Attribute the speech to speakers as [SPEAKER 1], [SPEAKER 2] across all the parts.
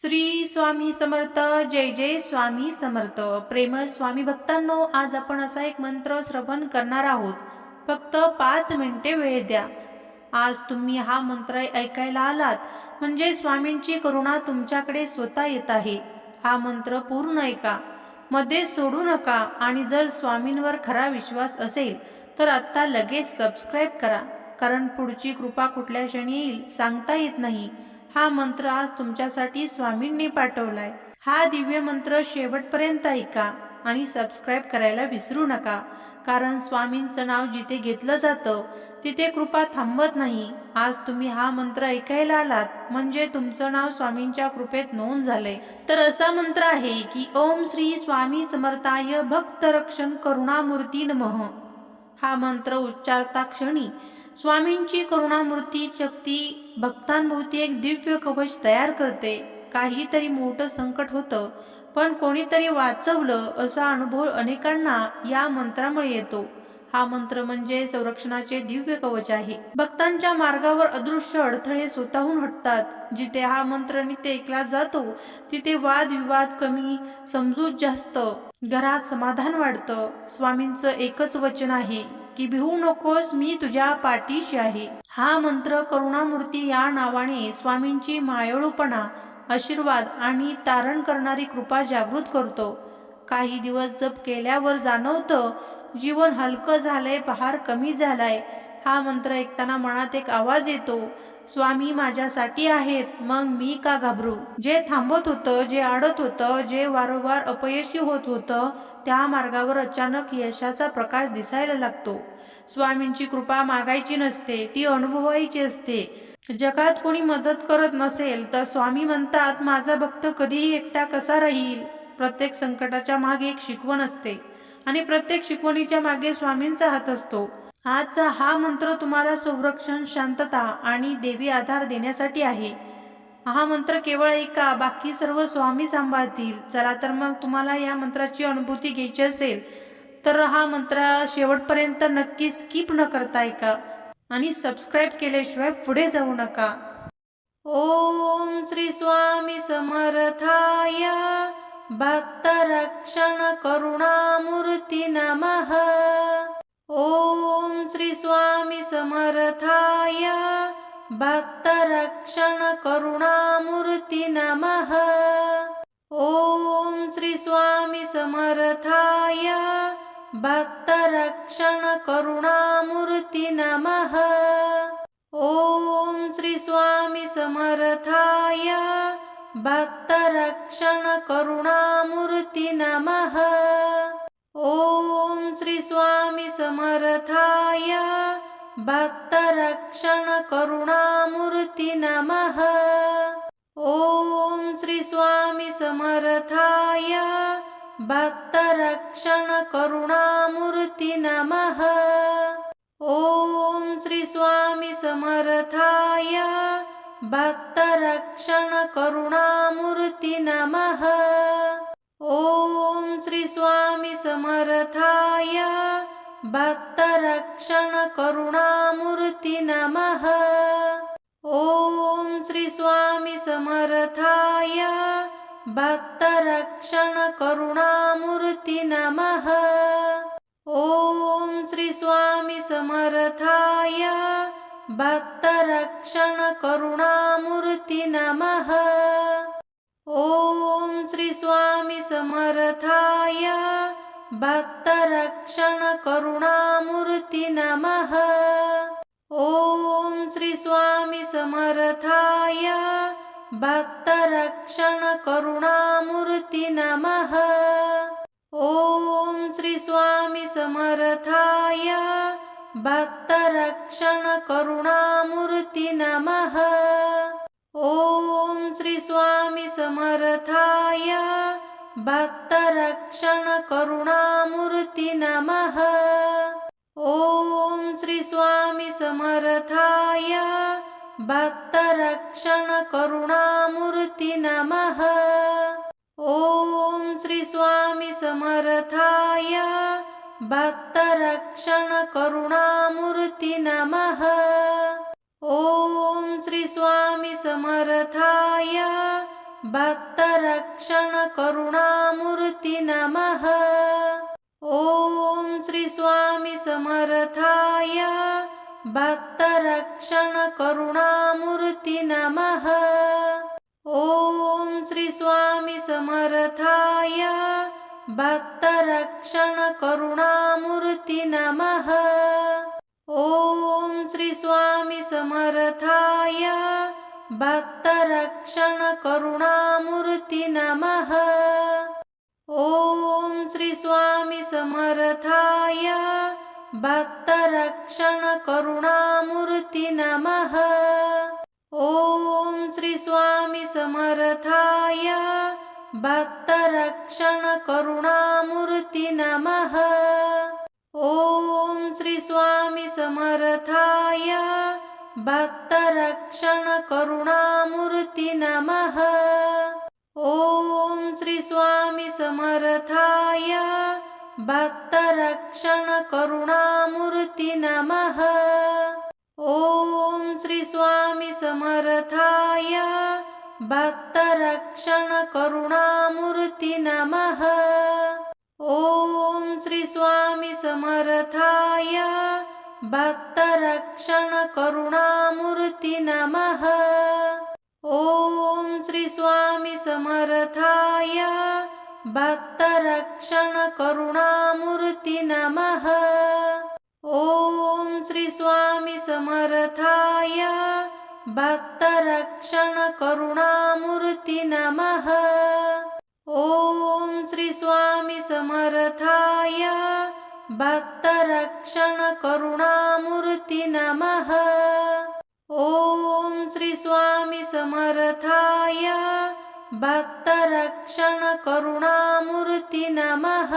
[SPEAKER 1] श्री स्वामी समर्थ जय जय स्वामी समर्थ. प्रेम स्वामी भक्तांनो आज आपण असा एक मंत्र श्रवण करणार आहोत. फक्त पाच मिनिटे वेळ द्या. आज तुम्ही हा मंत्र ऐकायला आलात म्हणजे स्वामींची करुणा तुमच्याकडे स्वतः येत आहे. हा मंत्र पूर्ण ऐका. मध्ये सोडू नका आणि जर स्वामींवर खरा विश्वास असेल तर आत्ता लगेच सबस्क्राईब करा. कारण पुढची कृपा कुठल्या क्षणी येईल सांगता येत नाही. हा मंत्र आज तुमच्यासाठी स्वामींनी पाठवलाय. हा दिव्य मंत्र शेवटपर्यंत ऐका आणि सबस्क्राईब करायला विसरू नका. कारण स्वामींचं नाव जिथे घेतलं जातं तिथे कृपा थांबत नाही. आज तुम्ही हा मंत्र ऐकायला आलात म्हणजे तुमचं नाव स्वामींच्या कृपेत नोंद झालंय. तर असा मंत्र आहे की ओम श्री स्वामी समर्थाय भक्त रक्षण करुणामूर्ती नमः. हा मंत्र उच्चारता क्षणी स्वामींची करुणामूर्ती शक्ती भक्तांभोवती एक दिव्य कवच तयार करते. काहीतरी मोठं संकट होतं पण कोणीतरी वाचवलं असा अनुभव अनेकांना या मंत्रामुळे येतो. हा मंत्र म्हणजे संरक्षणाचे दिव्य कवच आहे. भक्तांच्या मार्गावर अदृश्य अडथळे स्वतःहून हटतात. जिथे हा मंत्र नित्य ऐकला जातो तिथे वादविवाद कमी समजूत जास्त घरात समाधान वाढतं. स्वामींचं एकच वचन आहे की भिवू नकोस मी तुझ्या पाठीशी आहे. हा मंत्र करुणामूर्ती या नावाने स्वामींची मायळूपणा आशीर्वाद आणि तारण करणारी कृपा जागृत करतो. काही दिवस जप केल्यावर जाणवतं जीवन हलकं झालंय पहार कमी झालाय. हा मंत्र ऐकताना मनात एक आवाज येतो स्वामी माझ्यासाठी आहेत मग मी का घाबरू? जे थांबत होतं जे अडत होतं जे वारंवार अपयशी होत होतं त्या मार्गावर अचानक यशाचा प्रकाश दिसायला लागतो. स्वामींची कृपा मागायची नसते ती अनुभवायची असते. जगात कोणी मदत करत नसेल तर स्वामी म्हणतात माझा भक्त कधीही एकटा कसा राहील? प्रत्येक संकटाच्या मागे एक शिकवण असते. आणि प्रत्येक शिकवणीच्या मागे स्वामींचा हात असतो. आजचा हा मंत्र तुम्हाला संरक्षण शांतता आणि देवी आधार देण्यासाठी आहे. हा मंत्र केवळ ऐका बाकी सर्व स्वामी सांभाळतील. चला तर मग तुम्हाला या मंत्राची अनुभूती घ्यायची असेल तर हा मंत्र शेवटपर्यंत नक्की स्किप न करता ऐका आणि सबस्क्राईब केल्याशिवाय पुढे जाऊ नका. ओम श्री स्वामी समर्थाय. भक्तरक्षण करुणामूर्ती नमः. ओम श्री स्वामी समर्थाय. भक्तरक्षण करुणामूर्ती नमः. ओम श्री स्वामी समर्थाय. भक्तरक्षण करुणामूर्ती नमः. ओम श्री स्वामी समर्थाय. भक्तरक्षण करुणामूर्ती नमः. ओम श्री स्वामी समर्थाय भक्तरक्षण करुणामूर्ती नमः। ओम श्री स्वामी समर्थाय भक्तरक्षण करुणामूर्ती नमः। ओम श्री स्वामी समर्थाय भक्तरक्षण करुणामूर्ती नमः। ओम श्री स्वामी समर्थाय भक्तरक्षण करुणामूर्ती नमः। ओम श्री स्वामी समर्थाय भक्तरक्षण करुणामूर्ती नमः। ओम श्री स्वामी समर्थाय भक्तरक्षण करुणामूर्ती नमः। ओम श्री स्वामी समर्थाय. भक्तरक्षण करुणामूर्ती नमः. ओम श्री स्वामी समर्थाय. भक्तरक्षण करुणामूर्ती नमः. ओम श्री स्वामी समर्थाय. भक्तरक्षण करुणामूर्ती नमः. ओम श्री स्वामी समर्थाय. भक्तरक्षण करुणामूर्ती नमः. ओम श्री स्वामी समर्थाय. भक्तरक्षण करुणामूर्ती नमः. ओम श्री स्वामी समर्थाय. भक्तरक्षण करुणामूर्ती नमः. ओम श्री स्वामी समर्थाय. भक्तरक्षण करुणामूर्ती नमः. ॐ श्री स्वामी समर्थाय. भक्तरक्षण करुणामूर्ती नमः. ॐ श्री स्वामी समर्थाय. भक्तरक्षण करुणामूर्ती नमः. समर्थाय। भक्तरक्षण करुणामूर्ती नमः। ॐ श्री स्वामी समर्थाय। भक्तरक्षण करुणामूर्ती नमः। ॐ श्री स्वामी समर्थाय। भक्तरक्षण करुणामूर्ती नमः। ॐ श्री स्वामी समर्थाय। भक्तरक्षण करुणामूर्ती नमः। ॐ श्री स्वामी समर्थाय भक्तरक्षण करुणामूर्ती नमः। ॐ श्री स्वामी समर्थाय भक्तरक्षण करुणामूर्ती नमः। ॐ श्री स्वामी समर्थाय भक्तरक्षण करुणामूर्ती नमः। ॐ श्री स्वामी समर्थाय भक्तरक्षण करुणामूर्ती नमः। ॐ श्री स्वामी समर्थाय भक्तरक्षण करुणामूर्ती नमः। ॐ श्री स्वामी समर्थाय भक्तरक्षण करुणामूर्ती नमः। ॐ श्री स्वामी समर्थाय भक्तरक्षण करुणामूर्ती नमः।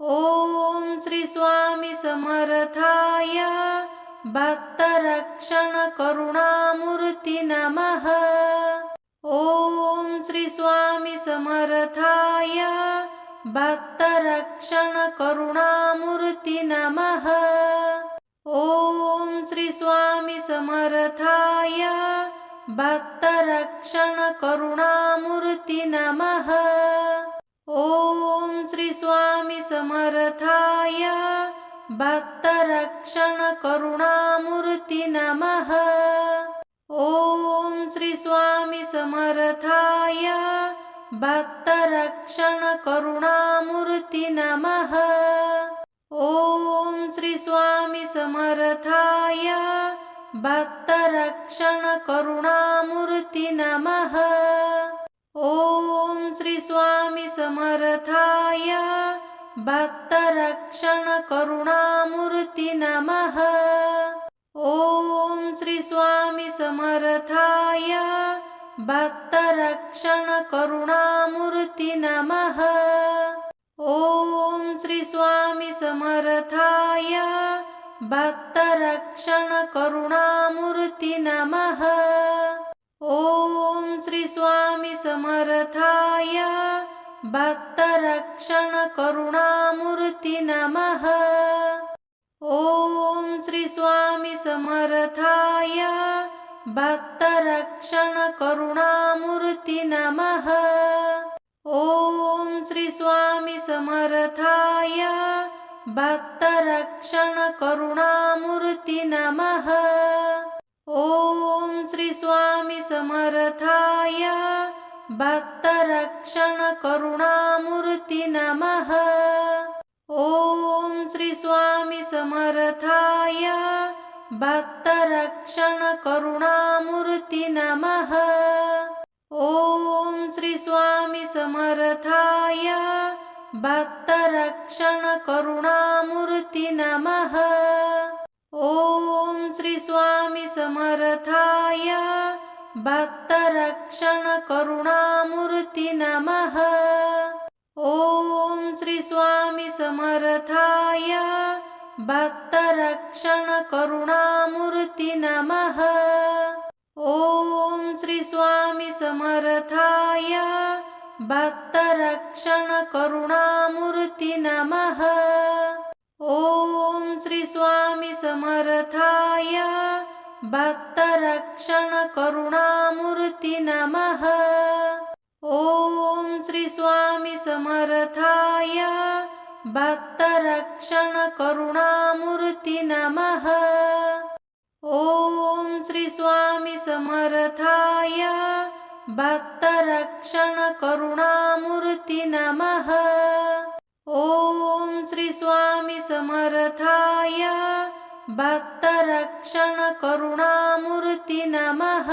[SPEAKER 1] ॐ श्री स्वामी समर्थाय भक्तरक्षण करुणामूर्ती नमः। ॐ श्री स्वामी समर्थाय भक्तरक्षण करुणामूर्ती नमः। ॐ श्री स्वामी समर्थाय भक्तरक्षण करुणामूर्ती नमः। ॐ श्री स्वामी समर्थाय भक्तरक्षण करुणामूर्ती नमः। ॐ श्री स्वामी समर्थाय भक्तरक्षण करुणामूर्ती नमः। ॐ श्री स्वामी समर्थाय भक्तरक्षण करुणामूर्ती नमः। ॐ श्री स्वामी समर्थाय भक्तरक्षण करुणामूर्ती नमः। ॐ श्री स्वामी समर्थाय भक्तरक्षण करुणामूर्ती नमः ॐ श्री स्वामी समर्थाय भक्तरक्षण करुणामूर्ती नमः ॐ श्री स्वामी समर्थाय भक्तरक्षण करुणामूर्ती नमः ॐ श्री स्वामी समर्थाय भक्तरक्षण करुणामूर्ती नमः। ॐ श्री स्वामी समर्थाय भक्तरक्षण करुणामूर्ती नमः। ॐ श्री स्वामी समर्थाय भक्तरक्षण करुणामूर्ती नमः। ॐ श्री स्वामी समर्थाय भक्तरक्षण करुणामूर्ती नमः। ॐ श्री स्वामी समर्थाय भक्तरक्षण करुणामूर्ती नमः। ॐ श्री स्वामी समर्थाय भक्तरक्षण करुणामूर्ती नमः। ॐ श्री स्वामी समर्थाय भक्तरक्षणकरुणामूर्ति नमः ॐ श्री स्वामी समर्थाय करुणामूर्ती नमः ॐ श्री स्वामी समर्थाय करुणामूर्ती नमः ॐ श्री स्वामी समर्थाय भक्तरक्षण करुणामूर्ती नमः। ॐ श्री स्वामी समर्थाय भक्तरक्षण करुणामूर्ती नमः। ॐ श्री स्वामी समर्थाय भक्तरक्षण करुणामूर्ती नमः।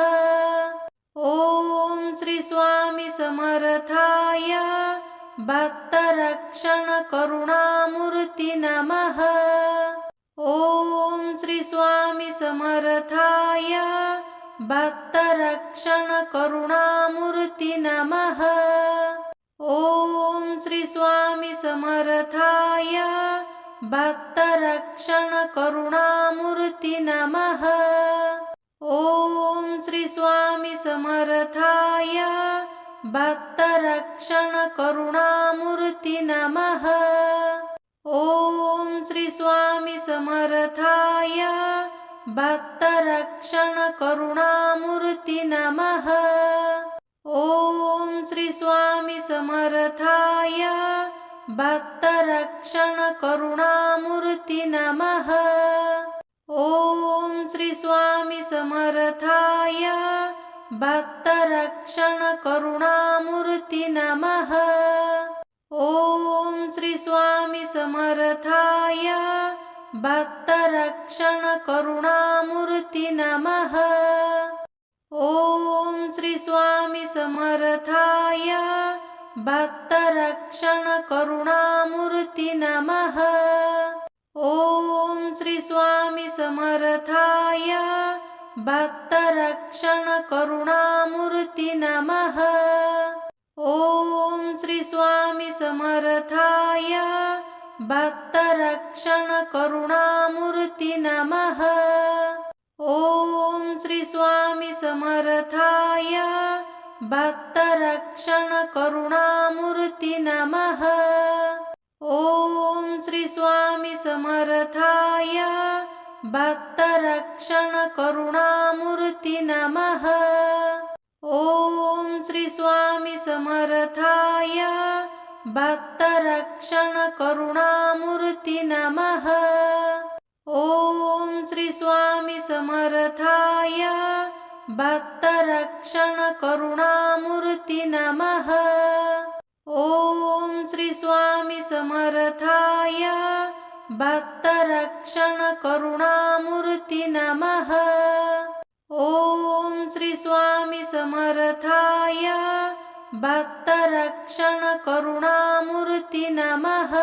[SPEAKER 1] ॐ श्री स्वामी समर्थाय भक्तरक्षण करुणामूर्ती नमः। ॐ श्री स्वामी समर्थाय भक्तरक्षण करुणामूर्ती नमः। ॐ श्री स्वामी समर्थाय भक्तरक्षण करुणामूर्ती नमः। ॐ श्री स्वामी समर्थाय भक्तरक्षण करुणामूर्ती नमः। ॐ श्री स्वामी समर्थाय भक्तरक्षण करुणामूर्ती नमः। ॐ श्री स्वामी समर्थाय भक्तरक्षण करुणामूर्ती नमः। ॐ श्री स्वामी समर्थाय भक्तरक्षण करुणामूर्ती नमः। ॐ श्री स्वामी समर्थाय भक्तरक्षण करुणामूर्ती नमः। ॐ श्री स्वामी समर्थाय भक्तरक्षण करुणामूर्ती नमः। ॐ श्री स्वामी समर्थाय भक्तरक्षण करुणामूर्ती नमः। ॐ श्री स्वामी समर्थाय भक्तरक्षण करुणामूर्ती नमः। ॐ श्री स्वामी समर्थाय भक्तरक्षण करुणामूर्ती नमः। ॐ श्री स्वामी समर्थाय भक्तरक्षण करुणामूर्ती नमः। ॐ श्री स्वामी समर्थाय भक्तरक्षण करुणामूर्ती नमः। ॐ श्री स्वामी समर्थाय भक्तरक्षण करुणामूर्ती नमः। ॐ श्री स्वामी समर्थाय भक्तरक्षण करुणामूर्ती नमः। ॐ श्री स्वामी समर्थाय भक्तरक्षण करुणामूर्ती नमः।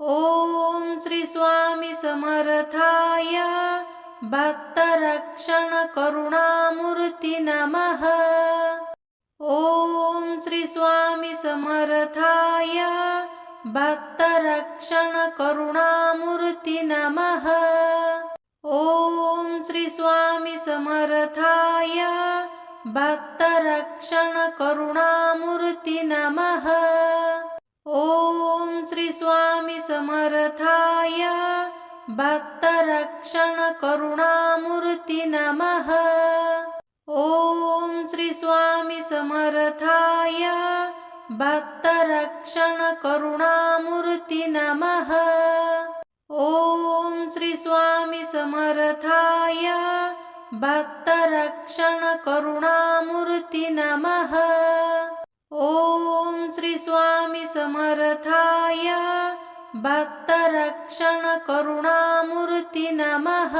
[SPEAKER 1] ॐ श्री स्वामी समर्थाय भक्तरक्षण करुणामूर्ती नमः। ॐ श्री स्वामी समर्थाय भक्तरक्षण करुणामूर्ति नमः। ॐ श्री स्वामी समर्थाय भक्तरक्षण करुणामूर्ति नमः। ॐ श्री स्वामी समर्थाय भक्तरक्षण करुणामूर्ति नमः। ॐ श्री स्वामी समर्थाय भक्तरक्षण करुणामूर्ती नमः। ॐ श्री स्वामी समर्थाय भक्तरक्षण करुणामूर्ती नमः। ॐ श्री स्वामी समर्थाय भक्तरक्षण करुणामूर्ती नमः।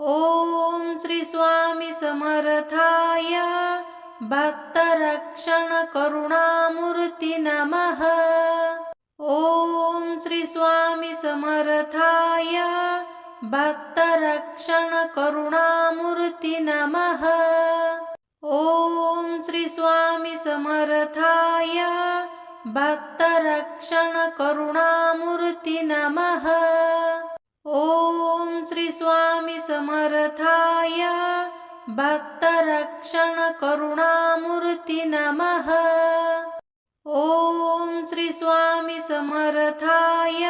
[SPEAKER 1] ॐ श्री स्वामी समर्थाय भक्तरक्षण करुणामूर्ती नमः। ॐ श्री स्वामी समर्थाय भक्तरक्षण करुणामूर्ती नमः। ॐ श्री स्वामी समर्थाय भक्तरक्षण करुणामूर्ती नमः। ॐ श्री स्वामी समर्थाय भक्तरक्षण करुणामूर्ती नमः। ॐ श्री स्वामी समर्थाय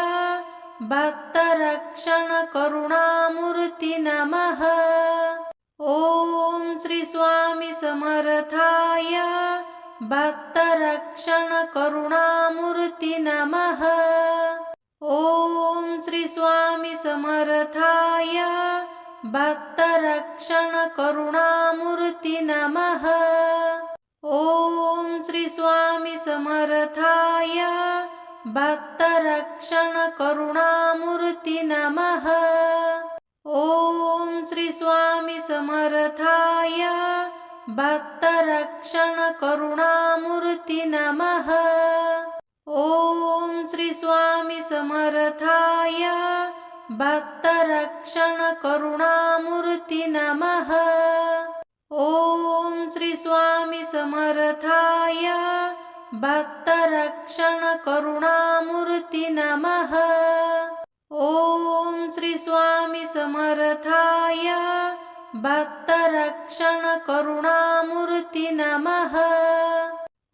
[SPEAKER 1] भक्तरक्षण करुणामूर्ती नमः। ॐ श्री स्वामी समर्थाय भक्तरक्षण करुणामूर्ती नमः। ॐ श्री स्वामी समर्थाय भक्तरक्षण करुणामूर्ती नमः। ॐ श्री स्वामी समर्थाय भक्तरक्षण करुणामूर्ती नमः। ॐ श्री स्वामी समर्थाय भक्तरक्षण करुणामूर्ती नमः। ॐ श्री स्वामी समर्थाय भक्तरक्षण करुणामूर्ती नमः। ॐ श्री स्वामी समर्थाय भक्तरक्षण करुणामूर्ती नमः। ॐ श्री स्वामी समर्थाय भक्तरक्षण करुणामूर्ती नमः।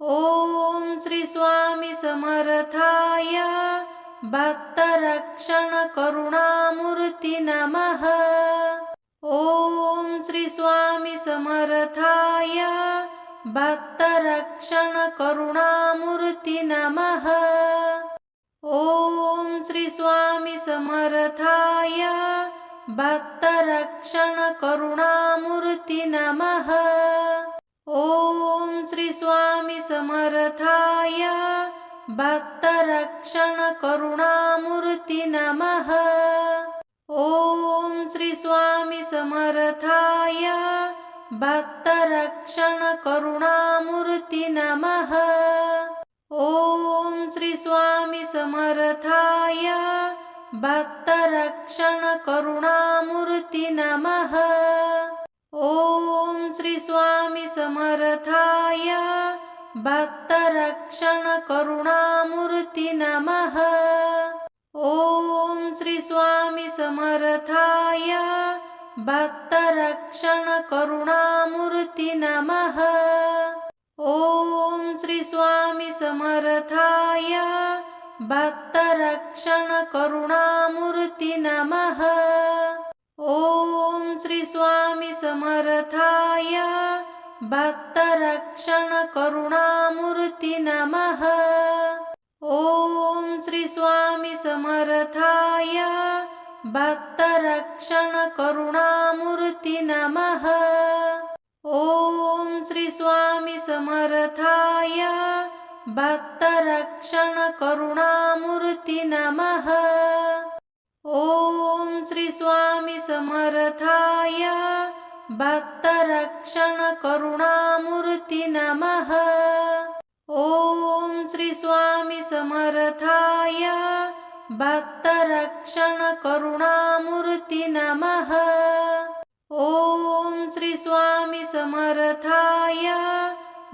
[SPEAKER 1] ॐ श्री स्वामी समर्थाय भक्तरक्षणकरुणामूर्ति नमः। ॐ श्री स्वामी समर्थाय करुणामूर्ती नमः। ॐ श्री स्वामी समर्थाय करुणामूर्ती नमः। ॐ श्री स्वामी समर्थाय भक्तरक्षण करुणामूर्ती नमः। ॐ श्री स्वामी समर्थाय भक्तरक्षण करुणामूर्ती नमः। ॐ श्री स्वामी समर्थाय भक्तरक्षण करुणामूर्ती नमः। ॐ श्री स्वामी समर्थाय भक्तरक्षण करुणामूर्ती नमः। ॐ श्री स्वामी समर्थाय भक्तरक्षण करुणामूर्ती नमः। ॐ श्री स्वामी समर्थाय भक्तरक्षण करुणामूर्ती नमः। ॐ श्री स्वामी समर्थाय भक्तरक्षणकरुणामूर्ति नमः ॐ श्रीस्वामिसमर्थाय भक्तरक्षणकरुणामूर्ति नमः ॐ श्रीस्वामिसमर्थाय भक्तरक्षणकरुणामूर्ति नमः ॐ श्रीस्वामिसमर्थाय भक्तरक्षणकरुणामूर्ति भक्तरक्षण करुणामूर्ती नमः। ॐ श्री स्वामी समर्थाय भक्तरक्षण करुणामूर्ती नमः। ॐ श्री स्वामी समर्थाय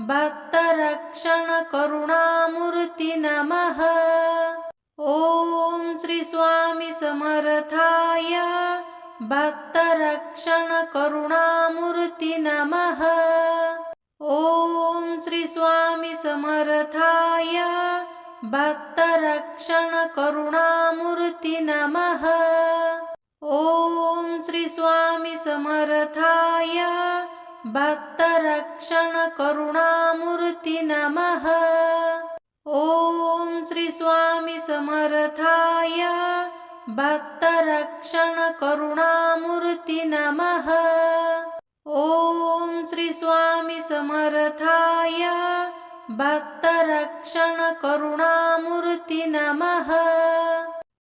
[SPEAKER 1] भक्तरक्षण करुणामूर्ती नमः। ॐ श्री स्वामी समर्थाय भक्तरक्षण करुणामूर्ती नमः। ॐ श्री स्वामी समर्थाय भक्तरक्षण करुणामूर्ती नमः। ॐ श्री स्वामी समर्थाय भक्तरक्षण करुणामूर्ती नमः। ॐ श्री स्वामी समर्थाय भक्तरक्षण करुणामूर्ती नमः। ॐ श्री स्वामी समर्थाय भक्तरक्षण करुणामूर्ती